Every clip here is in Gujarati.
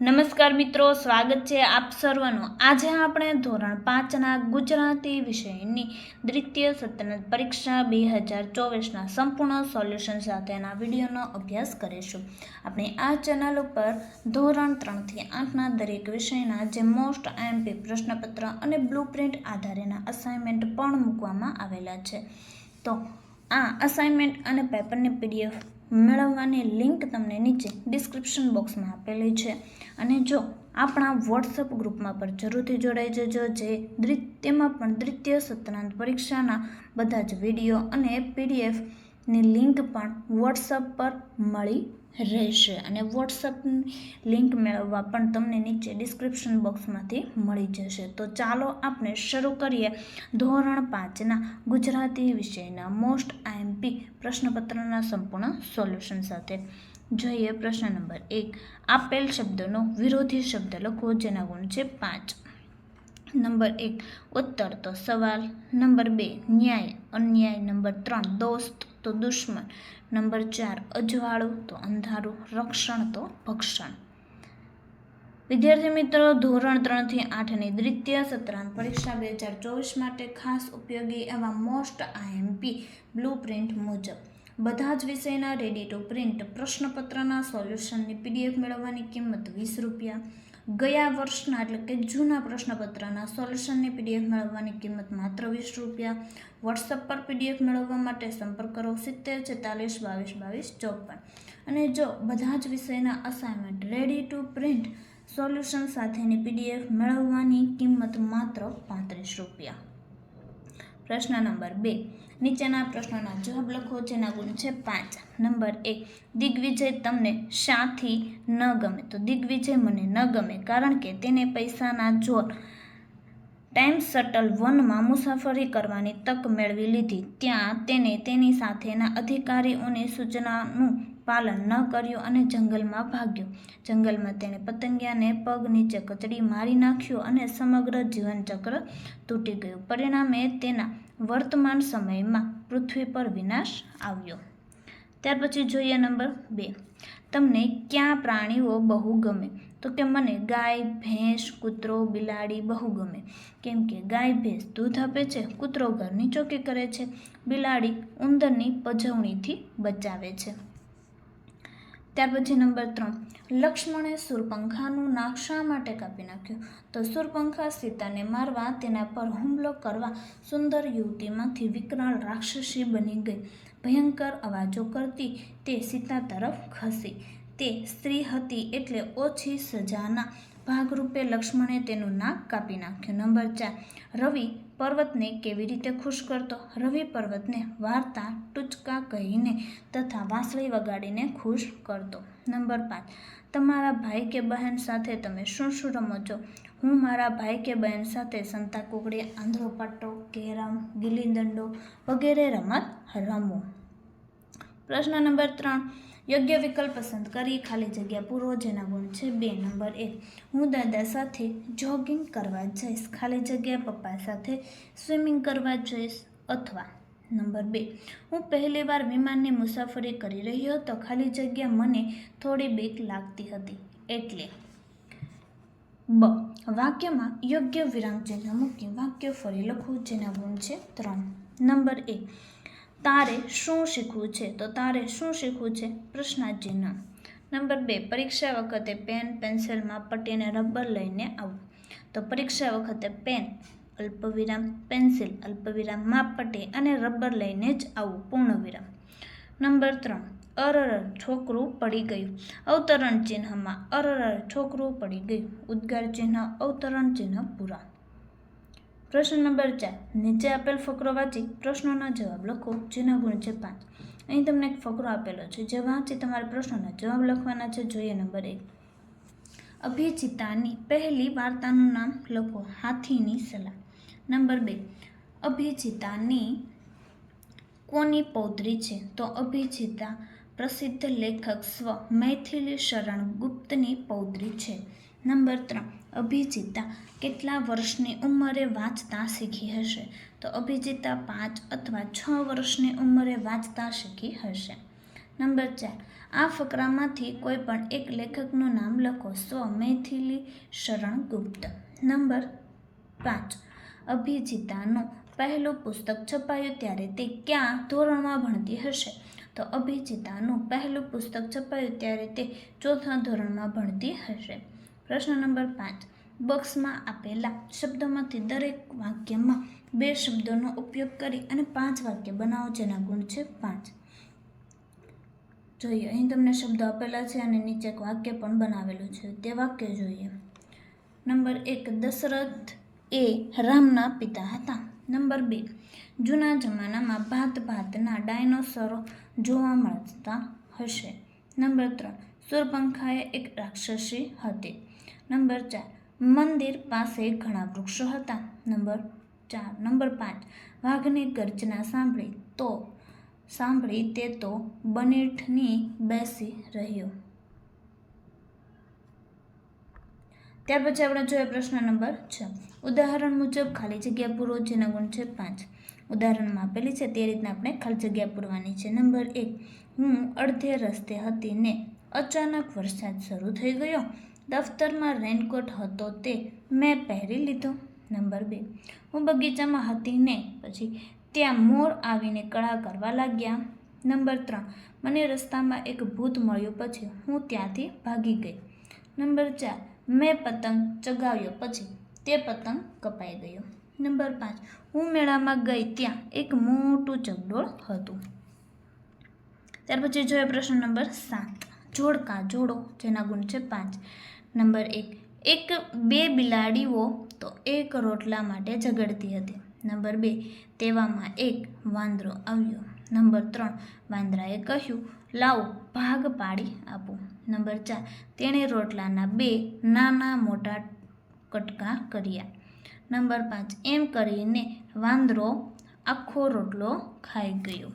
નમસ્કાર મિત્રો, સ્વાગત છે આપ સર્વનું. આજે આપણે ધોરણ પાંચના ગુજરાતી વિષયની દ્વિતીય સત્રનત પરીક્ષા બે હજાર ચોવીસના સંપૂર્ણ સોલ્યુશન સાથેના વિડીયોનો અભ્યાસ કરીશું. આપણે આ ચેનલ ઉપર ધોરણ ત્રણથી આઠના દરેક વિષયના જે મોસ્ટ આઈએમપી પ્રશ્નપત્ર અને બ્લુપ્રિન્ટ આધારેના અસાઇનમેન્ટ પણ મૂકવામાં આવેલા છે. તો આ અસાઇનમેન્ટ અને પેપરની પીડીએફ મેળવવાની લિંક તમને નીચે ડિસ્ક્રિપ્શન બોક્સમાં આપેલી છે. અને જો આપણા વોટ્સઅપ ગ્રુપમાં પણ જરૂરથી જોડાઈ જજો, જે તેમાં પણ દ્વિતીય સત્રાંત પરીક્ષાના બધા જ વીડિયો અને પીડીએફની લિંક પણ વોટ્સઅપ પર મળી રહેશે અને વોટ્સઅપની લિંક મેળવવા પણ તમને નીચે ડિસ્ક્રિપ્શન બોક્સમાંથી મળી જશે. તો ચાલો આપણે શરૂ કરીએ ધોરણ પાંચના ગુજરાતી વિષયના મોસ્ટ આઈએમપી પ્રશ્નપત્રના સંપૂર્ણ સોલ્યુશન સાથે. જોઈએ પ્રશ્ન નંબર એક. આપેલ શબ્દનો વિરોધી શબ્દ લખો જેના ગુણ છે પાંચ. નંબર એક. ઉત્તર તો સવાલ. નંબર બે. ન્યાય. અન્યાય. નંબર ત્રણ. દોસ્ત. તો દુશ્મન. નંબર ચાર, અજવાળું તો અંધારું, રક્ષણ તો ભક્ષણ. વિદ્યાર્થી મિત્રો, ધોરણ ત્રણથી આઠની દ્વિતીય સત્રાંત પરીક્ષા બે હજાર ચોવીસ માટે ખાસ ઉપયોગી એવા મોસ્ટ આઈએમપી બ્લુ પ્રિન્ટ મુજબ. બધા જ વિષયના રેડી ટુ પ્રિન્ટ પ્રશ્નપત્રના સોલ્યુશનની પીડીએફ મેળવવાની કિંમત વીસ રૂપિયા ગયા વર્ષના એટલે કે જૂના પ્રશ્નપત્રના સોલ્યુશનની પીડીએફ મેળવવાની કિંમત માત્ર વીસ રૂપિયા. વોટ્સઅપ પર પીડીએફ મેળવવા માટે સંપર્ક કરો સિત્તેર છેતાલીસ બાવીસ બાવીસ ચોપન. અને જો બધા જ વિષયના assignment ready to print solution સાથેની પીડીએફ મેળવવાની કિંમત માત્ર પાંત્રીસ રૂપિયા. પ્રશ્ન નંબર બે. નીચેના પ્રશ્નોના જવાબ લખો, જેના ગુણ છે પાંચ. નંબર એક, દિગ્વિજય તમને શાથી ન ગમે. તો દિગ્વિજય મને ન ગમે કારણ કે તેને પૈસાના જોર ટાઈમ શટલ વનમાં મુસાફરી કરવાની તક મેળવી લીધી. ત્યાં તેને તેની સાથેના અધિકારીઓની સૂચનાનું પાલન ન કર્યું અને જંગલમાં ભાગ્યો. જંગલમાં તેણે પતંગિયાને પગ નીચે કચડી મારી નાખ્યો અને સમગ્ર જીવનચક્ર તૂટી ગયું. પરિણામે તેના વર્તમાન સમયમાં પૃથ્વી પર વિનાશ આવ્યો. ત્યાર પછી જોઈએ નંબર બે. તમને ક્યાં પ્રાણીઓ બહુ ગમે? તો કે મને ગાય, ભેંસ, કૂતરો, બિલાડી બહુ ગમે. કેમ કે ગાય, ભેંસ દૂધ આપે છે, કૂતરો ઘરની ચોકી કરે છે, બિલાડી ઉંદરની પજવણીથી બચાવે છે. ત્યાર પછી નંબર ત્રણ. લક્ષ્મણે સુરપંખાનું નાક શા માટે કાપી નાખ્યું? તો સુરપંખા સીતાને મારવા, તેના પર હુમલો કરવા સુંદર યુવતીમાંથી વિકરાળ રાક્ષસી બની ગઈ. ભયંકર અવાજો કરતી તે સીતા તરફ ખસી. તે સ્ત્રી હતી એટલે ઓછી સજાના ભાગરૂપે લક્ષ્મણે તેનું નાક કાપી નાખ્યું. નંબર ચાર, રવિ પર્વતને કેવી રીતે ખુશ કરતો? રવિ પર્વતને વાર્તા ટૂચકા કહીને તથા વાંસળી વગાડીને ખુશ કરતો. નંબર પાંચ, તમારા ભાઈ કે બહેન સાથે તમે શું શું રમો છો? હું મારા ભાઈ કે બહેન સાથે સંતા કુકડી આંધળો પાટો, કેરમ ગિલ્લી દંડો વગેરે રમત રમો. પ્રશ્ન નંબર ત્રણ. યોગ્ય વિકલ્પ પસંદ કરી, ખાલી જગ્યા પૂરો, જેના ગુણ છે બે. નંબર એક, હું દાદા સાથે જોગિંગ કરવા જઈશ. ખાલી જગ્યા પપ્પા સાથે સ્વિમિંગ કરવા જઈશ અથવા નંબર બે, હું પહેલી વાર વિમાનની મુસાફરી કરી રહ્યો હતો. ખાલી જગ્યા મને થોડી બીક લાગતી હતી. એટલે બ, વાક્યમાં યોગ્ય વિરામ ચિહ્ન મૂકી વાક્ય ફરી લખવું જેના ગુણ છે ત્રણ. નંબર એક તારે શું શીખવું છે? તો તારે શું શીખવું છે? પ્રશ્નાચિહ્ન નંબર બે, પરીક્ષા વખતે પેન પેન્સિલમાં પટ્ટીને રબર લઈને આવવું તો પરીક્ષા વખતે પેન, અલ્પવિરામ, પેન્સિલ, અલ્પવિરામ, માપપટ્ટી અને રબર લઈને જ આવવું પૂર્ણ વિરામ નંબર ત્રણ અરર છોકરું પડી ગયું. અવતરણ ચિહ્નમાં અરર છોકરું પડી ગયું. ઉદ્ગાર ચિહ્ન, અવતરણ ચિહ્ન પૂરા પ્રશ્ન નંબર ચાર. નીચે આપેલ ફકરો વાંચી પ્રશ્નોના જવાબ લખો, જેના ગુણ છે પાંચ. અહીં તમને એક ફકરો આપેલો છે, જે વાંચી તમારે પ્રશ્નોના જવાબ લખવાના છે. જોઈએ નંબર એક. અભિજીતાની પહેલી વાર્તાનું નામ લખો, હાથીની સલાહ. નંબર બે. અભિજીતાની કોની પૌત્રી છે? તો અભિજીતા પ્રસિદ્ધ લેખક સ્વ મૈથિલી શરણ ગુપ્તની પૌત્રી છે. નંબર ત્રણ, અભિજીતા કેટલા વર્ષની ઉંમરે વાંચતા શીખી હશે? તો અભિજીતા પાંચ અથવા છ વર્ષની ઉંમરે વાંચતા શીખી હશે. નંબર ચાર, આ ફકરામાંથી કોઈ પણ એક લેખકનું નામ લખો. સ્વ મૈથિલી શરણ ગુપ્ત. નંબર પાંચ, અભિજીતાનું પહેલું પુસ્તક છપાયું ત્યારે તે ક્યાં ધોરણમાં ભણતી હશે? તો અભિજીતાનું પહેલું પુસ્તક છપાયું ત્યારે તે ચોથા ધોરણમાં ભણતી હશે. પ્રશ્ન નંબર પાંચ. બોક્સમાં આપેલા શબ્દોમાંથી દરેક વાક્યમાં બે શબ્દોનો ઉપયોગ કરી અને પાંચ વાક્ય બનાવો, જેના ગુણ છે પાંચ. જોઈએ, અહીં તમને શબ્દો આપેલા છે અને નીચે એક વાક્ય પણ બનાવેલું છે. તે વાક્ય જોઈએ. નંબર એક, દશરથ એ રામના પિતા હતા. નંબર બે, જૂના જમાનામાં ભાત ભાતના ડાયનોસરો જોવા મળતા હશે. નંબર ત્રણ સુરપંખાએ એક રાક્ષસી હતી. નંબર ચાર, મંદિર પાસે ઘણા વૃક્ષો હતા. નંબર ચાર, નંબર પાંચ, વાઘની ગર્જના સાંભળી તો, સાંભળી તે તો બનેઠની બેસી રહ્યો. ત્યાર પછી આપણે જોઈએ પ્રશ્ન નંબર છ. ઉદાહરણ મુજબ ખાલી જગ્યા પૂરો જેના ગુણ છે પાંચ. ઉદાહરણમાં આપેલી છે તે રીતના આપણે ખાલી જગ્યા પૂરવાની છે. નંબર એક, હું અડધે રસ્તે હતી ને અચાનક વરસાદ શરૂ થઈ ગયો. દફતરમાં રેનકોટ હતો તે મેં પહેરી લીધો. નંબર બે. હું બગીચામાં હતી ને પછી ત્યાં મોર આવીને કળા કરવા લાગ્યા. નંબર ત્રણ. મને રસ્તામાં એક ભૂત મળ્યું, પછી હું ત્યાંથી ભાગી ગઈ. નંબર ચાર. મેં પતંગ ચગાવ્યો, પછી તે પતંગ કપાઈ ગયો. નંબર પાંચ. હું મેળામાં ગઈ ત્યાં એક મોટું ચગડોળ હતું. ત્યાર પછી જોઈએ પ્રશ્ન નંબર સાત. જોડકા જોડો, જેના ગુણ છે પાંચ. નંબર એક. એક બે બિલાડીઓ તો એક રોટલા માટે ઝઘડતી હતી. નંબર બે, તેવામાં એક વાંદરો આવ્યો. નંબર ત્રણ, વાંદરાએ કહ્યું, લાવો, ભાગ પાડી આપો. નંબર ચાર, તેણે રોટલાના બે નાના મોટા કટકા કર્યા. નંબર પાંચ, એમ કરીને વાંદરો આખો રોટલો ખાઈ ગયો.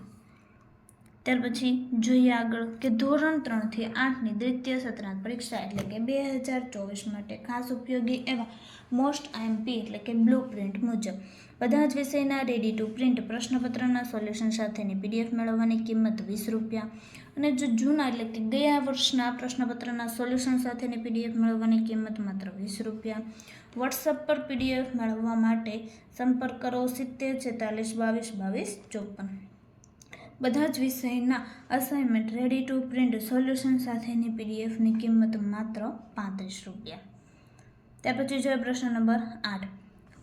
ત્યાર પછી જોઈએ આગળ કે ધોરણ ત્રણથી આઠની દ્વિતીય સત્રાંત પરીક્ષા એટલે કે બે હજાર ચોવીસ માટે ખાસ ઉપયોગી એવા મોસ્ટ આઈએમપી એટલે કે બ્લુ પ્રિન્ટ મુજબ. બધા જ વિષયના રેડી ટુ પ્રિન્ટ પ્રશ્નપત્રના સોલ્યુશન સાથેની પીડીએફ મેળવવાની કિંમત વીસ રૂપિયા. અને જો જૂના એટલે કે ગયા વર્ષના પ્રશ્નપત્રના સોલ્યુશન સાથેની પીડીએફ મેળવવાની કિંમત માત્ર વીસ રૂપિયા. વોટ્સઅપ પર પીડીએફ મેળવવા માટે સંપર્ક કરો સિત્તેર છેતાલીસ બાવીસ બાવીસ ચોપન. બધા જ વિષયના assignment ready to print solution સાથેની પીડીએફની કિંમત માત્ર પાંત્રીસ રૂપિયા. ત્યાર પછી જોઈએ પ્રશ્ન નંબર આઠ.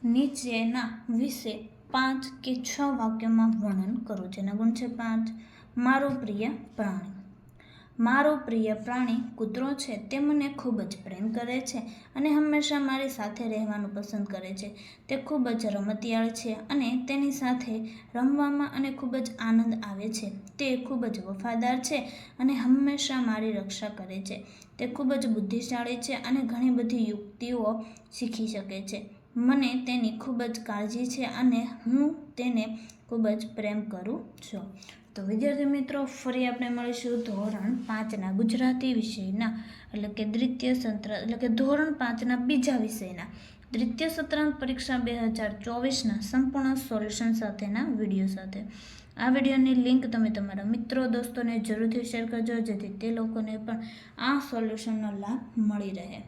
નીચેના વિશે પાંચ કે છ વાક્યોમાં વર્ણન કરો. જેના ગુણ છે પાંચ. મારું પ્રિય પ્રાણી. મારું પ્રિય પ્રાણી કૂતરો છે, તે મને ખૂબ જ પ્રેમ કરે છે અને હંમેશા મારી સાથે રહેવાનું પસંદ કરે છે. તે ખૂબ જ રમતિયાળ છે અને તેની સાથે રમવામાં અને ખૂબ જ આનંદ આવે છે. તે ખૂબ જ વફાદાર છે અને હંમેશા મારી રક્ષા કરે છે. તે ખૂબ જ બુદ્ધિશાળી છે અને ઘણી બધી યુક્તિઓ શીખી શકે છે. મને તેની ખૂબ જ કાળજી છે અને હું તેને ખૂબ જ પ્રેમ કરું છું. તો વિદ્યાર્થી મિત્રો, ફરી આપણે મળીશું ધોરણ પાંચના ગુજરાતી વિષયના, એટલે કે દ્વિતીય સત્ર, એટલે કે ધોરણ પાંચના બીજા વિષયના. દ્વિતીય સત્રાંત પરીક્ષા બે હજાર ચોવીસના સંપૂર્ણ સોલ્યુશન સાથેના વીડિયો સાથે. આ વિડીયોની લિંક તમે તમારા મિત્રો, દોસ્તોને જરૂરથી શેર કરજો, જેથી તે લોકોને પણ આ સોલ્યુશનનો લાભ મળી રહે.